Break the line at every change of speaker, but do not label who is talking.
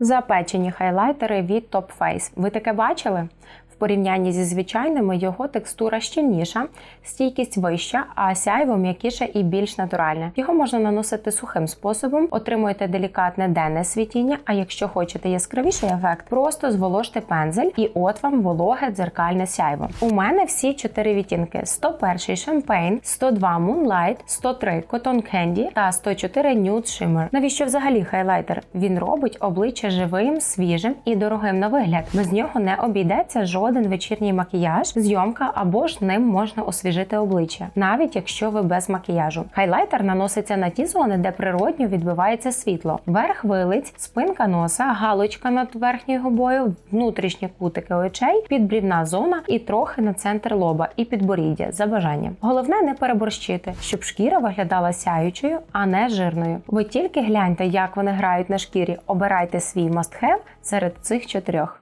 Запечені хайлайтери від Top Face. Ви таке бачили? В порівнянні зі звичайними його текстура щільніша, стійкість вища, а сяйво м'якіше і більш натуральне. Його можна наносити сухим способом, отримуєте делікатне денне світіння. А якщо хочете яскравіший ефект, просто зволожте пензель і от вам вологе дзеркальне сяйво. У мене всі чотири відтінки: 101 Champagne, 102 Moonlight, 103 Cotton Candy та 104 Nude Shimmer. Навіщо взагалі хайлайтер? Він робить обличчя живим, свіжим і дорогим на вигляд. Без нього не обійдеться жоден вечірній макіяж, зйомка або ж ним можна освіжити обличчя, навіть якщо ви без макіяжу. Хайлайтер наноситься на ті зони, де природньо відбивається світло, верх вилиць, спинка носа, галочка над верхньою губою, внутрішні кутики очей, підбрівна зона і трохи на центр лоба і підборіддя за бажанням. Головне не переборщити, щоб шкіра виглядала сяючою, а не жирною. Ви тільки гляньте, як вони грають на шкірі. Обирайте свій must-have серед цих чотирьох.